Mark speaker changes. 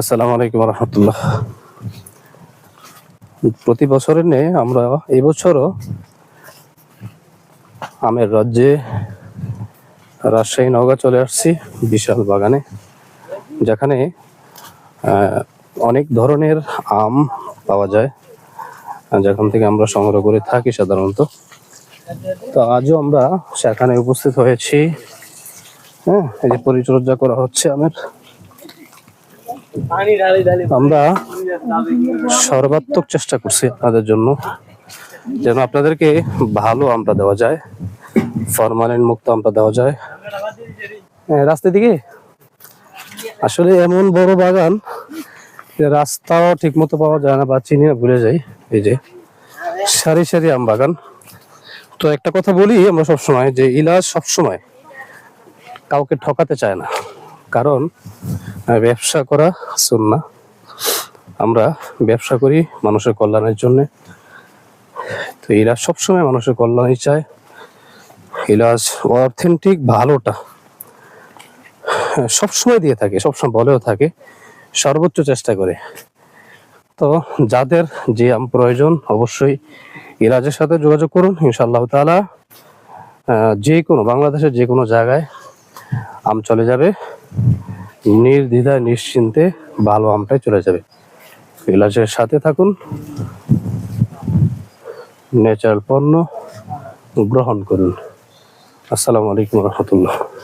Speaker 1: আসসালামু আলাইকুম রহমতুল্লাহ প্রতি বছরের নেই আমরা এই বছরও আমের রাজ্যে রাজশাহী নওগাঁ চলে আসছি, বিশাল বাগানে, যেখানে অনেক ধরনের আম পাওয়া যায়, যেখান থেকে আমরা সংগ্রহ করে থাকি সাধারণত। তো আজও আমরা সেখানে উপস্থিত হয়েছি। হ্যাঁ এই যে পরিচর্যা করা হচ্ছে আমের। আমরা সর্বাত্মক চেষ্টা করছি আপনাদের জন্য যেন আপনাদেরকে ভালো আমটা দেওয়া যায় ফরমালিন মুক্ত আমটা দেওয়া যায়। হ্যাঁ, রাস্তা দিকে? আসলে এমন বড় বাগান রাস্তাও ঠিক মতো পাওয়া যায় না বা চিনি না ভুলে যাই। এই যে সারি সারি আম বাগান। তো একটা কথা বলি আমরা সবসময় যে ইলাজ সবসময় কাউকে ঠকাতে চায় না। কারণ ব্যবসা করা সুন্না আমরা ব্যবসা করি মানুষের কল্যাণের জন্য। তো এরা সবসময় মানুষের কল্যাণই চায়। ইলাজ অথেন্টিক ভালোটা সবসময় দিয়ে থাকে সবসময় বলেও থাকে সর্বোচ্চ চেষ্টা করে। তো যাদের যে আম প্রয়োজন অবশ্যই ইলাজের সাথে যোগাযোগ করুন। ইনশাআল্লাহ তাআলা আহ, যে কোনো বাংলাদেশের যে কোনো জায়গায় আম চলে যাবে। নির্দ্বিধায়, নিশ্চিন্তে ভালো আমটাই চলে যাবে। এলাচের সাথে থাকুন। ন্যাচারাল পণ্য গ্রহণ করুন। আসসালামু আলাইকুম রহমতুল্লাহ।